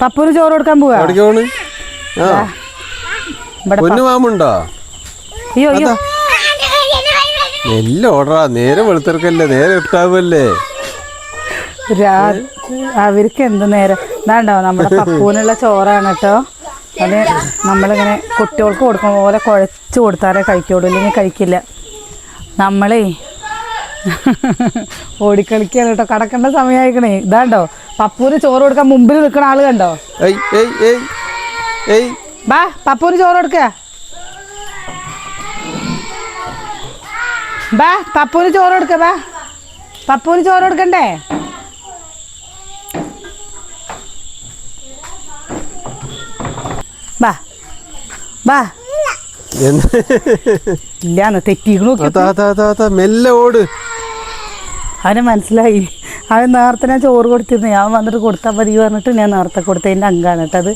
പപ്പൂന് ചോറ് കൊടുക്കാൻ പോവാ. മാമുണ്ടോ? അയ്യോ അയ്യോ. എല്ലാം ഓർഡറാ. നേരെ വെളുത്തിറക്കല്ലേ നേരെ ഇട്ടാവല്ലേ അവർക്ക് എന്ത് നേരം? ഇതാണ്ടോ നമ്മുടെ പപ്പൂനുള്ള ചോറാണ് കേട്ടോ. അത് നമ്മളിങ്ങനെ കുട്ടികൾക്ക് കൊടുക്കുന്ന പോലെ കുഴച്ച് കൊടുത്താലേ കഴിക്കുള്ളൂ. ഇല്ലെങ്കിൽ കഴിക്കില്ല. നമ്മളേ ഓടിക്കളിക്കാണ് കേട്ടോ. കടക്കേണ്ട സമയമായിക്കണേ. ഇതാണ്ടോ പപ്പൂന് ചോറ് കൊടുക്കാൻ മുമ്പിൽ നിൽക്കണ ആൾ കണ്ടോ? ബാ പപ്പൂന് ചോറ് കൊടുക്ക. ബാ പപ്പൂന് ചോറ് കൊടുക്ക ബാ. പപ്പൂന് ചോറ് കൊടുക്കണ്ടേ? ബാ ബാ. ഇല്ലാന്ന് തെറ്റിക്കണു മെല്ലെ ഓട്. അവന് മനസ്സിലായി. അവൻ നേരത്തെ ഞാൻ ചോറ് കൊടുത്തിരുന്നു. ഞാൻ വന്നിട്ട് കൊടുത്താൽ മതി പറഞ്ഞിട്ട് ഞാൻ നേരത്തെ കൊടുത്തതിന്റെ അങ്കാണ് കേട്ടത് അത്.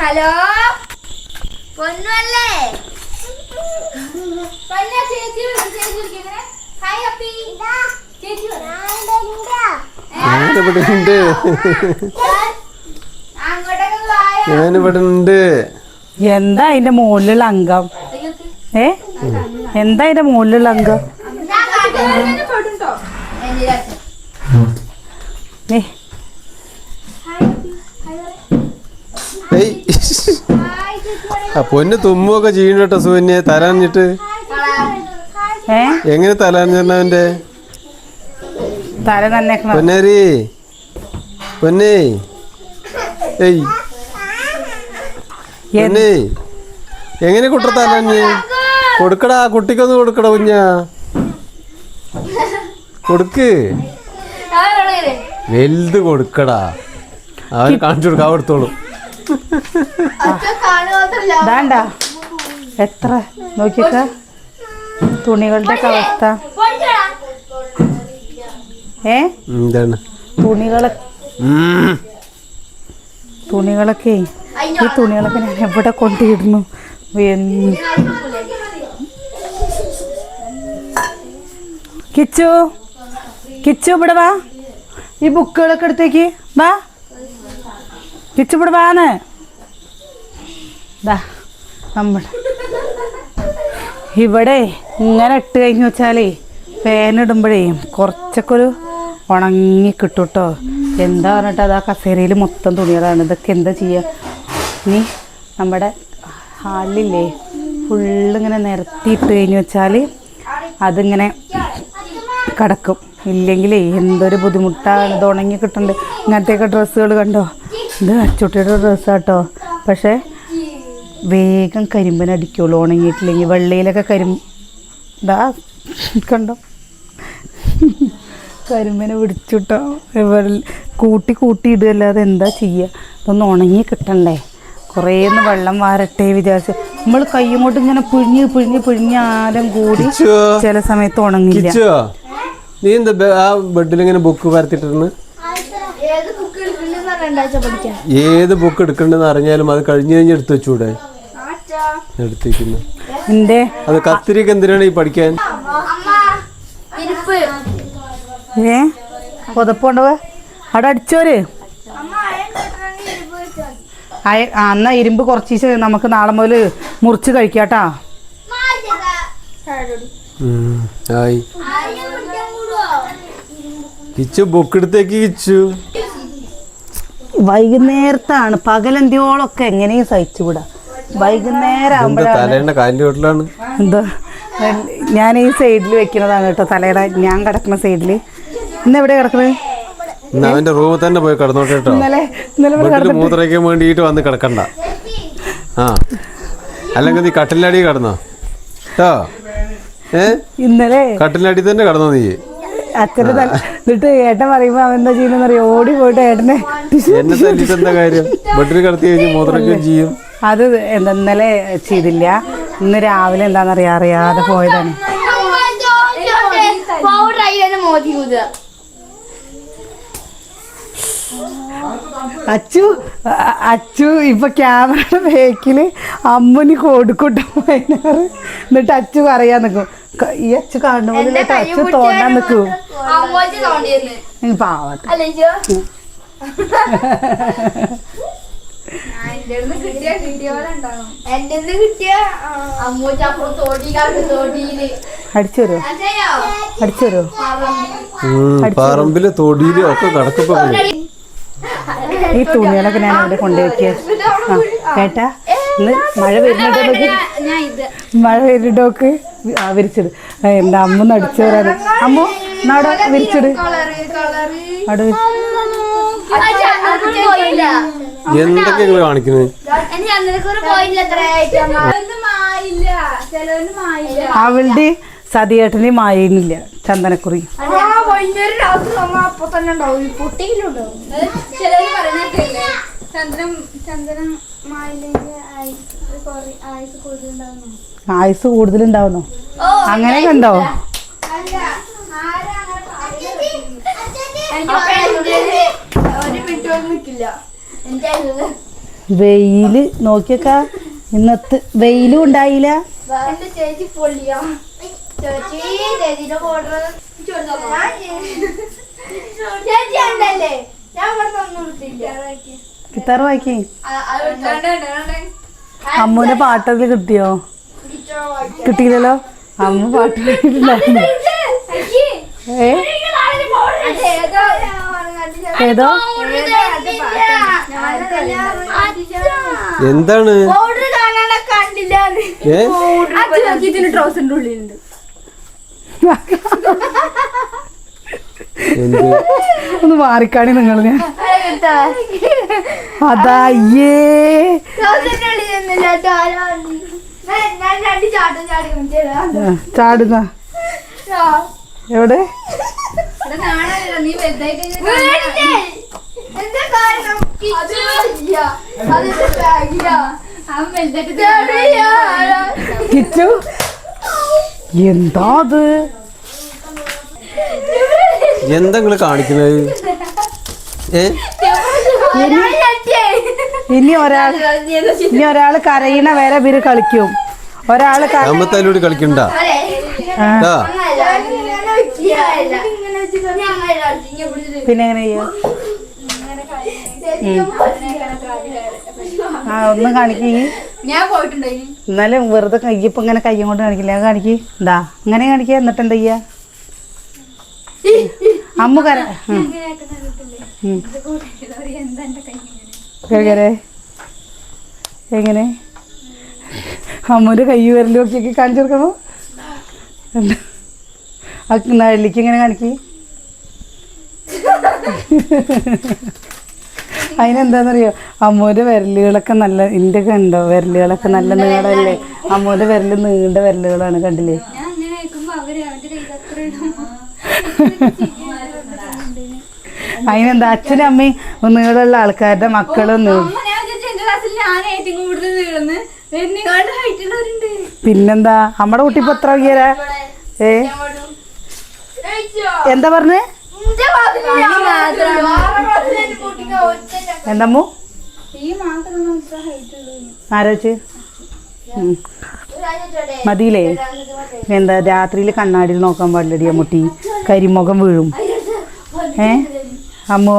ഹലോ? പൊന്നല്ലേ പൊന്ന ചേച്ചി വിളിക്ക്, ചേച്ചി വിളിക്ക്. എങ്ങനെ? ഹായ് അപ്പി. ചേച്ചി പറ. ഞാനിവിടെ ഉണ്ട്. അങ്ങോട്ടൊക്കെ വായോ? ഞാനിവിടെ ഉണ്ട്. എന്താ അതിന്റെ മുകളിലുള്ള അംഗം ഏ? എന്താ അതിന്റെ മുകളിലുള്ള അംഗം ഏ? പൊന്ന് തുമ്മുമൊക്കെ ചെയ്യണ്ടോ കേട്ടോ സുവന്യെ ഏ? എങ്ങനെ തലാഞ്ഞവന്റെ തന്നെ പൊന്നേരി. പൊന്നേ. ഏയ്. പൊന്നേ എങ്ങനെ കുട്ടത്താലഞ്ഞ് തലാഞ്ഞ് കൊടുക്കടാ കുട്ടിക്കൊന്ന് കൊടുക്കട കുഞ്ഞ. കൊടുക്ക്? വലുത് കൊടുക്കടാ. അവൻ കാണിച്ചു കൊടുക്കാൻ കൊടുത്തോളൂ എത്ര? നോക്കിക്ക തുണികളുടെ അവസ്ഥ. ഏ? എന്താണ് തുണികളെ തുണികളൊക്കെ ഈ തുണികളൊക്കെ ഞാൻ എവിടെ കൊണ്ടിടുന്നു? കിച്ചു കിച്ചു ഇവിടെ വാ. ഈ ബുക്കുകളൊക്കെ എടുത്തേക്ക്. വാ. കിച്ചു ഇവിടെ വാന്ന്. ദാ നമ്മുടെ. ഇവിടെ ഇങ്ങനെ ഇട്ട് കഴിഞ്ഞു വെച്ചാലേ ഫാൻ ഇടുമ്പോഴേ കുറച്ചൊക്കെ ഒരു ഉണങ്ങി കിട്ടും കേട്ടോ എന്താ പറഞ്ഞിട്ട് അത് ആ കസേരയിൽ മൊത്തം തുണികളാണ്. ഇതൊക്കെ എന്താ ചെയ്യുക ഇനി നമ്മുടെ ഹാലില്ലേ ഫുള്ളിങ്ങനെ നിരത്തിയിട്ട് കഴിഞ്ഞ് വെച്ചാൽ അതിങ്ങനെ കിടക്കും. ഇല്ലെങ്കിലേ എന്തൊരു ബുദ്ധിമുട്ടാണ്. ഇത് ഉണങ്ങി കിട്ടണ്ട്. ഇങ്ങനത്തെയൊക്കെ ഡ്രസ്സുകൾ കണ്ടോ? ഇത് അച്ചുട്ടിയുടെ ഡ്രസ്സാട്ടോ പക്ഷേ വേഗം കരിമ്പനടിക്കുള്ളൂ ഉണങ്ങിയിട്ടില്ലെങ്കിൽ വെള്ളയിലൊക്കെ കരിം ഇതാ കണ്ടോ? കരിമ്പനെ പിടിച്ചിട്ടോ. കൂട്ടി കൂട്ടി ഇടുകയല്ലാതെ എന്താ ചെയ്യുക ഇതൊന്ന് ഉണങ്ങി കിട്ടണ്ടേ? കുറേ ഒന്ന് വെള്ളം വാരട്ടെ വിചാരിച്ച്. നമ്മൾ കൈയും കൊണ്ട് ഇങ്ങനെ പിഴിഞ്ഞ് പിഴിഞ്ഞ് ആലം കൂടി ചില സമയത്ത് ഉണങ്ങില്ല. നീ എന്താ ആ ബെഡിൽ ഇങ്ങനെ ബുക്ക് പരത്തിട്ടിരുന്ന് ഏത് ബുക്ക് എടുക്കണ്ടെന്ന് രണ്ടാഴ്ച പഠിക്കാൻ. ഏത് ബുക്ക് എടുക്കണ്ടെന്ന് അറിഞ്ഞാലും അത് കഴിഞ്ഞ് കഴിഞ്ഞ് എടുത്തു വെച്ചൂടെ? ആച്ചാ. എടുത്തേക്കുന്നു എന്റെ അത് കത്തിരിക്ക് എന്തിനാണ് ഈ പഠിക്കാൻ? ഏ? പുതപ്പുണ്ടോ അവിടെ അടിച്ചോര് അമ്മ അയൺ കെട്ടണമെങ്കിൽ ഇരിപ്പ് വെച്ചാൽ അയ എന്നാ ഇരുമ്പ് കുറച്ച് നമുക്ക് നാളെ മുതൽ മുറിച്ച് കഴിക്കാട്ടാ. കിച്ചു ബുക്ക് എടുത്തേക്ക് കിച്ചു. വൈകുന്നേരത്താണ്. പകലെന്തിയോളൊക്കെ എങ്ങനെയും സഹിച്ചുകൂടാ വൈകുന്നേരം എന്താ ഞാൻ ഈ സൈഡിൽ വെക്കുന്നതാണ് കേട്ടോ തലയുടെ ഞാൻ കിടക്കുന്ന സൈഡിൽ ഇന്ന് എവിടെ കിടക്കുന്നത് ഇന്ന് അവന്റെ റൂമിൽ തന്നെ പോയി കിടന്നോട്ടെ കേട്ടോ ഇന്നലെ ഇന്നലെ ഇവിടെ വീട്ടിൽ കിടന്നിട്ട് മൂത്രയ്ക്കാൻ വേണ്ടിയിട്ട് വന്ന് കിടക്കണ്ട. ആ. അല്ലെങ്കിൽ നീ കട്ടിലടി കിടന്നോ. കേട്ടോ ഏ? ഇന്നലെ കട്ടിലടി തന്നെ കിടന്നോ നീ. തല എന്നിട്ട് ഏട്ടൻ അവൻ എന്താ ഓടി പോയിട്ട് ഏട്ടനെ എന്നെ തല്ലിട്ട് എന്താ കാര്യം? ബെഡിൽ കിടത്തി കഴിഞ്ഞ് മൂത്രയ്ക്കുകയും ചെയ്യും. അത് എന്താ ഇന്നലെ ചെയ്തില്ല. ഇന്ന് രാവിലെ എന്താണെന്നറിയാ അറിയാതെ പോയതാണ്. പൗഡർ ആയി തന്നെ മോതി കുതുക അച്ചു അച്ചു ഇപ്പൊ ക്യാമറയുടെ ബേക്കിൽ അമ്മന് കൊടുക്കൂട്ടം വൈകുന്നേരം എന്നിട്ട് അച്ചു പറയാൻ നിൽക്കും ഈ അച്ചു കാണുമ്പോൾ പോലെ അച്ചു തോന്നാൻ നിൽക്കും പാവട്ടെ അല്ലേ ജോ എന്റെ കിട്ടിയ കിട്ടിയ പോലെ കിട്ടിയ അമ്മൂച്ച് അപ്പുറം തോടി കറക്ക് തോടിയിൽ അടിച്ചു വരുമോ അതെയോ അടിച്ചു വരുമോ ഉം, പറമ്പിൽ തൊടിയിലും ഒക്കെ കടക്കപ്പോ ഈ തുണികളൊക്കെ ഞാൻ അവിടെ കൊണ്ടുവയ്ക്കുക ആ കേട്ടാ? ഇന്ന് മഴ വരുന്നുണ്ടോ ഞാൻ ഇത് മഴ വരുന്നുണ്ടോക്ക് ആ വിരിച്ചിട്. എന്താ അമ്മ നടിച്ചു വരാൻ അമ്മ നാട വിരിച്ചിട്. അവിടെ എന്തൊക്കെ കാണിക്കുന്നത് അവളുടെ സതിയേട്ടന് മായുന്നില്ല ചന്ദനക്കുറി ആയുസ് കൂടുതലുണ്ടാവുന്നു? അങ്ങനെ കണ്ടോ? വെയിൽ നോക്കിയൊക്ക. ഇന്നത്തെ വെയിലും ഉണ്ടായില്ല. ചേച്ചി പൊള്ളിയോ ചേച്ചി ചേച്ചിന്റെ ബോർഡർ ചേച്ചി ഉണ്ടല്ലേ? ഞാൻ ഇവിടെ ഒന്നും ഗിത്താർ വായിക്കേ. അമ്മൂന്റെ പാട്ടൊക്കെ കിട്ടിയോ? കിട്ടിയില്ലല്ലോ? അമ്മ പാട്ട് ഏ? ഏതോ എന്താണ്? ട്രൗസറിന്റെ ഉള്ളിലുണ്ട്. ഒന്ന് മാറിക്കാണി നിങ്ങൾ ഞാൻ. അതായേ ചാടുന്ന. എവിടെ? നീ എന്താ അത് എന്താ നിങ്ങൾ കാണിക്കുന്നത്? ഏ? ഇനി ഒരാൾ ഇനി ഒരാൾ കരയണ വരെ ഇവർ കളിക്കും. ഒരാൾ അമ്മത്തല്ലൂടി കളിക്കണ്ട. പിന്നെങ്ങനെയ്യോ ട്ടാ. പിന്നെ എങ്ങനെ ചെയ്യും? ആ ഒന്ന് കാണിക്കി. ഞാൻ എന്നാലും വെറുതെ കയ്യപ്പം ഇങ്ങനെ കയ്യും കൊണ്ട് കാണിക്കില്ല? കാണിക്ക്. എന്താ അങ്ങനെ കാണിക്കുക എന്നിട്ട് എന്താ ചെയ്യാ? അമ്മ കര കേ. എങ്ങനെ? എങ്ങനെ? അമ്മൂന്റെ കൈ വരലും ഒക്കെ കാണിച്ചു കൊടുക്കണോ? നള്ളിക്ക് ഇങ്ങനെ കാണിക്ക്. അതിനെന്താണെന്നറിയോ അമ്മൂര് വിരലുകളൊക്കെ നല്ല എന്റെ ഒക്കെ ഉണ്ടോ വിരലുകളൊക്കെ നല്ല നീളമല്ലേ അമ്മൂര് വിരൽ നീണ്ട വിരലുകളാണ് കണ്ടില്ലേ? അതിനെന്താ? അച്ഛനും അമ്മയും നീളമുള്ള ആൾക്കാരുടെ മക്കളും നീ ഞാൻ ക്ലാസ്സിൽ ഞാൻ ഏറ്റവും കൂടുതൽ നീളുന്നു എന്നെക്കാണ്ട് ഹൈറ്റ് ഉള്ളവരുണ്ട്. പിന്നെന്താ? നമ്മുടെ കുട്ടി ഇപ്പൊ എത്ര ഏ? എന്താ പറഞ്ഞേ? എന്തമ്മു? ആരോച്ച് മതിയില്ലേ? എന്താ രാത്രിയിൽ കണ്ണാടിയിൽ നോക്കാൻ പാടില്ലടി മുട്ടി കരിമുഖം വീഴും. ഏ? അമ്മോ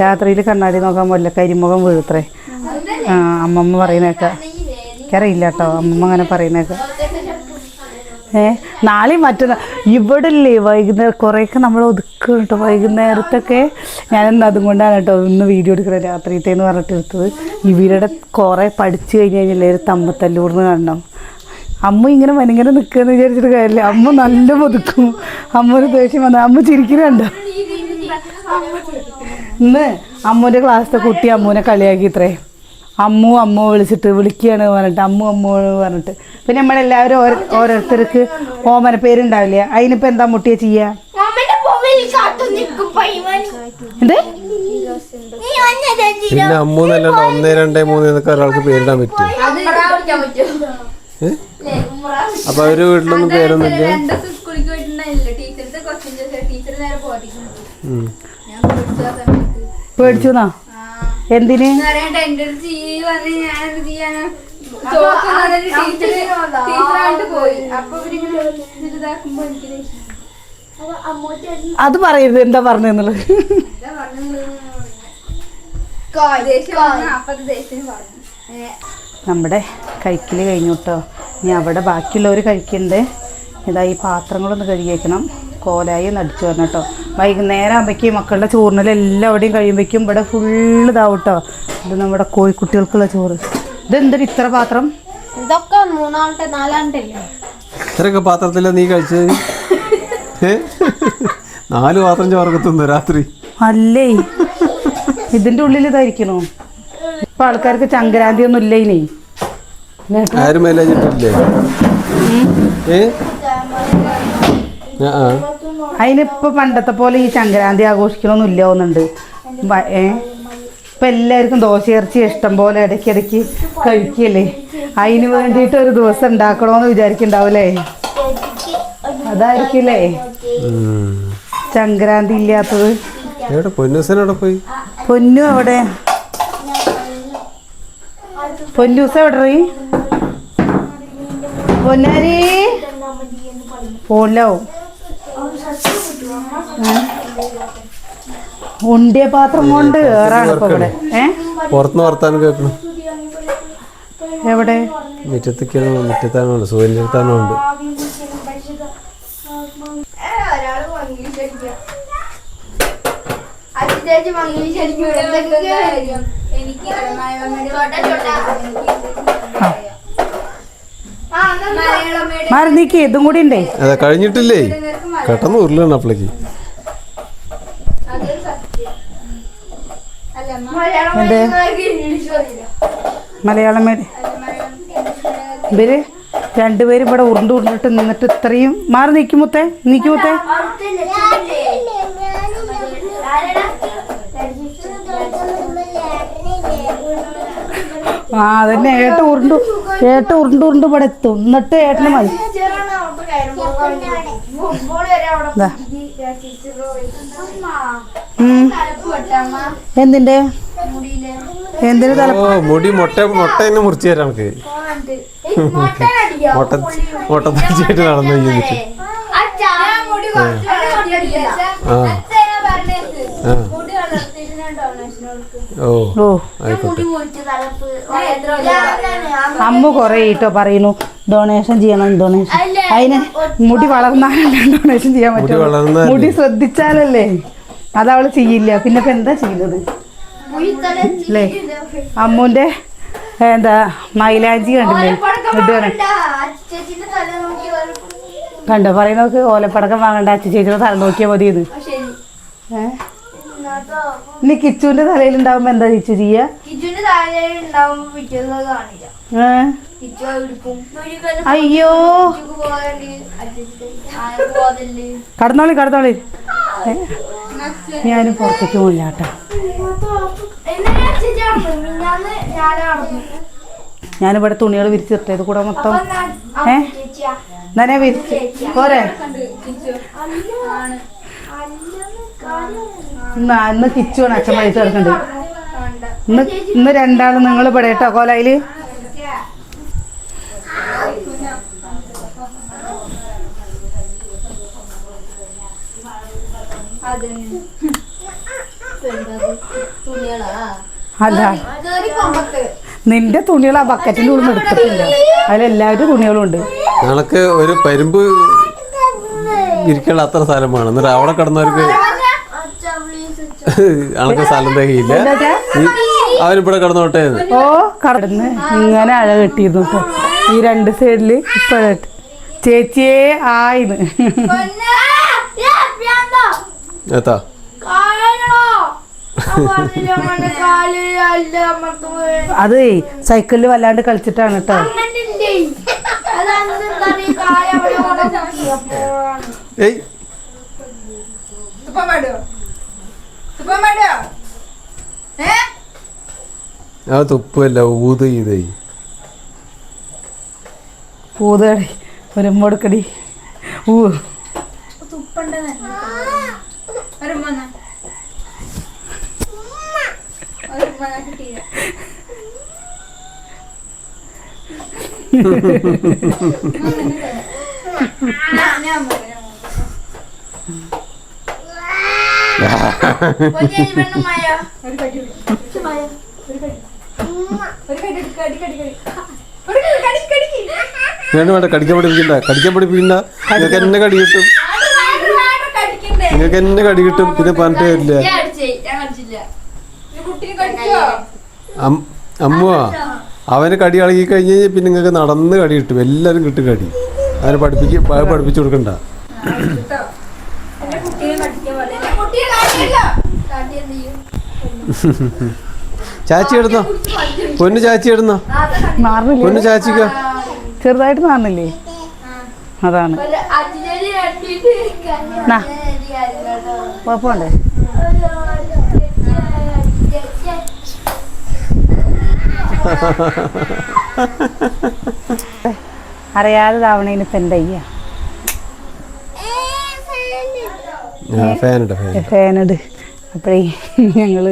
രാത്രിയിൽ കണ്ണാടി നോക്കാൻ പാടില്ല. കരിമുഖം വീഴത്രേ. ആ അമ്മമ്മ പറയുന്നേക്ക. എനിക്കറിയില്ല കേട്ടോ അമ്മമ്മ അങ്ങനെ പറയുന്നേക്ക. ഏ നാളെയും മറ്റന്നാ. ഇവിടെ ഇല്ലേ വൈകുന്നേരം കുറേയൊക്കെ നമ്മൾ ഒതുക്കും കേട്ടോ വൈകുന്നേരത്തൊക്കെ ഞാനൊന്ന് അതും കൊണ്ടാണ് കേട്ടോ ഇന്ന് വീഡിയോ എടുക്കുന്നത് രാത്രിത്തേന്ന് പറഞ്ഞിട്ട് എടുത്തത്. ഇവരുടെ കുറേ പഠിച്ചു കഴിഞ്ഞ് കഴിഞ്ഞാൽ ഒരു തമ്മത്തല്ലൂർന്ന് കാണണം? അമ്മ ഇങ്ങനെ വനിങ്ങനെ നിൽക്കുകയെന്ന് വിചാരിച്ചിട്ട് കാര്യമില്ല അമ്മ നല്ല ഒതുക്കും. അമ്മ ഒരു ദേഷ്യം വന്ന അമ്മ ചിരിക്കുന്നുണ്ട് ഇന്ന് അമ്മൂന്റെ ക്ലാസ്സിലെ കുട്ടി അമ്മൂനെ കളിയാക്കി ഇത്രേ. അമ്മു അമ്മു വിളിച്ചിട്ട് വിളിക്കുകയാണ് പറഞ്ഞിട്ട് അമ്മു അമ്മു പറഞ്ഞിട്ട്. പിന്നെ നമ്മളെല്ലാവരും ഓരോ ഓരോരുത്തർക്ക് ഓമന പേരുണ്ടാവില്ലേ? അതിനിപ്പോൾ എന്താ മുട്ടിയ ചെയ്യാ? എന്ത്? പിന്നെ അമ്മൂന്നല്ലാണ്ട് ഒന്ന് രണ്ട് മൂന്ന് എന്നൊക്കെ ഒരാൾക്ക് പേരിടാൻ പറ്റും അപ്പൊ അവർ വീട്ടിലൊന്നും പേരൊന്നുമില്ല? പേടിച്ചു എന്തിന്. അത് പറയരുത് എന്താ പറഞ്ഞെന്നുള്ളത് പറഞ്ഞത്? നമ്മുടെ കഴിക്കൽ കഴിഞ്ഞു കേട്ടോ ഇനി അവിടെ ബാക്കിയുള്ളവർ കഴിക്കണ്ടേ? ഇതാ ഈ പാത്രങ്ങളൊന്ന് കഴുകി വെക്കണം കോലായി ഒന്ന് അടിച്ചു വരണം കേട്ടോ വൈകുന്നേരം ആകുമ്പോഴേക്കും മക്കളുടെ ചോറിനെല്ലാം കഴിയുമ്പോഴേക്കും ഇവിടെ ഫുള്ള് ഇതാവും കേട്ടോ ഇത് നമ്മുടെ കോഴിക്കുട്ടികൾക്കുള്ള ചോറ്. ഇതെന്തൊരു ഇത്ര പാത്രം? ഇതൊക്കെ മൂന്നാമത്തെ നാലാമത്തെ അല്ലേ? ഇത്രയൊക്കെ പാത്രത്തില നീ കഴിച്ചത്? നാല് പാത്രം ചോറൊക്കെ തിന്നു രാത്രി. അല്ലേ? ഇതിന്റെ ഉള്ളിൽ ഇതായിരിക്കണോ ഇപ്പൊ ആൾക്കാർക്ക് ചങ്കരാന്തി ഒന്നും ഇല്ല ഇനി? ആരും മേലേജിട്ടില്ലേ ഏ? ആ ആ. അതിനിപ്പോൾ പണ്ടത്തെ പോലെ ഈ സംക്രാന്തി ആഘോഷിക്കണമൊന്നും ഇല്ല തോന്നുന്നുണ്ട്. ബ- ഏ? ഇപ്പം എല്ലാവർക്കും ദോശ ഇറച്ചി ഇഷ്ടം പോലെ ഇടയ്ക്കിടയ്ക്ക് കഴിക്കല്ലേ? അതിന് വേണ്ടിയിട്ട് ഒരു ദിവസം ഉണ്ടാക്കണമെന്ന് വിചാരിക്കണ്ടാവൂലേ അതായിരിക്കില്ലേ. സംക്രാന്തി ഇല്ലാത്തത്. പൊന്നു അവിടെ പോയി? പൊന്നു എവിടെ? പൊന്നൂസ എവിടെ റീ? പൊന്നാരി? ഫോണിലാവും. ഉണ്ടിയ പാത്രം കൊണ്ട് ഏറാണ് ഇപ്പൊ ഇവിടെ. ഏ? പുറത്തുനിന്ന് വർത്താനം കേൾക്കണം. എവിടെ? മുറ്റത്തേക്കാണ് മുറ്റത്താണോ സൂര്യന്റെ അടുത്താണോ ഉണ്ട് ഒരാൾ മംഗ്ലീഷ് അടിക്കാം അച്ഛൻ മംഗ്ലീഷ് അടിക്കും എനിക്ക് മലയാളം medium മാറി നീക്കി ഇതും കൂടി ഉണ്ടേ അതെ കഴിഞ്ഞിട്ടില്ലേ? പെട്ടെന്ന് ഉരുളാണ് അപ്പളേക്ക്. എന്ത്? മലയാളം ഇംഗ്ലീഷ് ഇവർ രണ്ടുപേരും ഇവിടെ ഉരുണ്ട് ഉരുണ്ടിട്ട് നിന്നിട്ട് ഇത്രയും മാറി നീക്കുമുത്തേ നീക്കുമുത്തേ ആ അതന്നെ. ഏട്ട ഉരുണ്ട് ഏട്ട ഉരുണ്ട് ഉരുണ്ട് ഇവിടെ എത്തും. എന്നിട്ട് ഏട്ടന് മതി. എന്തിന്റെ? എന്തിന് മുടി മുട്ട മുട്ട തന്നെ മുറിച്ചു തരാം നമുക്ക്. മുട്ട മുട്ട നടന്നു കഴിഞ്ഞിട്ട് ആ. ആ. ഓ ആയിക്കോട്ടെ. അമ്മ കൊറേ കേട്ടോ പറയുന്നു. ഡൊണേഷൻ ചെയ്യണം ഡൊണേഷൻ അതിന് മുടി വളർന്നാലല്ലേ ഡൊണേഷൻ ചെയ്യാൻ മുടി പറ്റുള്ളൂ. മുടി ശ്രദ്ധിച്ചാലല്ലേ? അതവൾ ചെയ്യില്ല. പിന്നെ ഇപ്പൊ എന്താ ചെയ്യുന്നത്? അല്ലേ അമ്മുന്റെ എന്താ മൈലാഞ്ചി കണ്ടില്ലേ? കണ്ടോ? പറയുന്നവർക്ക് ഓലപ്പടക്കം വാങ്ങണ്ട. അച്ഛ ചേച്ചിയുടെ തല നോക്കിയാൽ മതി ഇത്. ശരി. ഏഹ് ഇനി കിച്ചുവിന്റെ തലയിൽ ഉണ്ടാവുമ്പോ എന്താ ചേച്ചി ചെയ്യാ? കിച്ചുവിന്റെ ഉണ്ടാവുമ്പോ കാണില്ല അയ്യോ. കടന്നോളി കടന്നോളി. ഞാനും പുറത്തേക്ക് പോയില്ല കേട്ടോ എന്നാ അച്ഛൻ നടന്നു മിന്നാന്ന് ഞാൻ നടന്നു ഞാനിവിടെ തുണികൾ വിരിച്ചു ഇത് കൂടെ മൊത്തം. ഏഹ് ഏ? നനെ വിരിച്ച്. പോരെ. ഇന്ന് കിച്ചു കിച്ചുവാണ് അച്ഛൻ പൈസ കൊടുക്കണ്ട്. ഇന്ന് ഇന്ന് രണ്ടാളും നിങ്ങൾ ഇവിടെ കേട്ടോ കോലായിൽ? അല്ല നിന്റെ തുണികൾ ആ ബക്കറ്റിന്റെ ഉള്ളിൽ എടുത്തിട്ടില്ല അതിലെല്ലാവരും തുണികളും ഉണ്ട്. ഞങ്ങൾക്ക് ഒരു പരിമ്പ് ഇരിക്കാനുള്ള അത്ര സ്ഥലമാണ്. എന്നിട്ട് അവിടെ കിടന്നവർക്ക് അണക്ക് സ്ഥലം തികയില്ല അവനിപ്പോടെ അവനിവിടെ കിടന്നോട്ടെ ഓ കടന്ന് ഇങ്ങനെ അഴ കെട്ടിയിരുന്നു കേട്ടോ ഈ രണ്ട് സൈഡിൽ ഇപ്പൊ ചേച്ചിയേ ആയിന്ന്. എത്താ? അത് സൈക്കിളിൽ വല്ലാണ്ട് കളിച്ചിട്ടാണ് കേട്ടോ ഏയ്. ആ തുപ്പല്ല ഊത് ചെയ്തേ. പൂതടി ഒരുമ്പൊടുക്കടി ഊ. ഒരു സമ്മാനം കിട്ടിയില്ല. ഞാൻ- ഞാൻ പോകാം, ഞാൻ പോകാം. കൊഞ്ച് ഇവിടുന്ന് മായ. ഒരു കടി പിടി. മായ. ഒരു കടി. ഒരു കടി എടുക്ക്, കടി, കടി, കടി. ഒരു കടി, കടി, കടിക്ക്. വേണ്ട കടിക്കാൻ പഠിപ്പിക്കണ്ട. കടിക്കാൻ പഠിപ്പിക്കണ്ട. നിങ്ങൾക്ക് എന്നെ കടി കിട്ടും? നിങ്ങൾക്ക് എന്നെ കടി കിട്ടും. പിന്നെ പറഞ്ഞിട്ട്? അം- അമ്മുവാ? അവന് കടി ഇളകി കഴിഞ്ഞ് കഴിഞ്ഞാൽ പിന്നെ നിങ്ങൾക്ക് നടന്ന് കടി കിട്ടും. എല്ലാവരും കിട്ടും കടി. അവനെ പഠിപ്പിക്കും പഠിപ്പിച്ചു കൊടുക്കണ്ട കേട്ടോ? എന്റെ കുട്ടീനെ കടിക്കാൻ പാടില്ല. എന്റെ കുട്ടിയെ കാട്ടിയല്ലോ. കാട്ടി എന്ത് ചെയ്യും? ചാച്ചി ഇടുന്നോ പൊന്നു ചാച്ചി എടുന്നോ? നാളത്തെ പൊന്നു ചാച്ചിക്കോ? ചെറുതായിട്ട് മാറുന്നില്ലേ അതാണ്. കുഴപ്പമുണ്ടേ അറിയാതെ താവണേന് ഇപ്പം എന്താ ചെയ്യാ ആ ഫാനുണ്ട് ഫാൻ ഫാനിട് അപ്പോഴേ ഞങ്ങൾ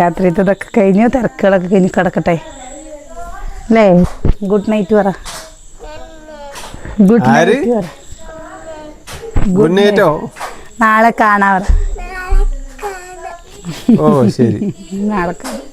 രാത്രിയത്തെ ഇതൊക്കെ കഴിഞ്ഞ് തിരക്കുകളൊക്കെ കഴിഞ്ഞ് കിടക്കട്ടെ. അല്ലേ? ഗുഡ് നൈറ്റ് പറ. ഗുഡ് നൈറ്റ് പറ. ഗുഡ് നൈറ്റോ നാളെ കാണാ ഓ ശരി. നാളെ കാണാം.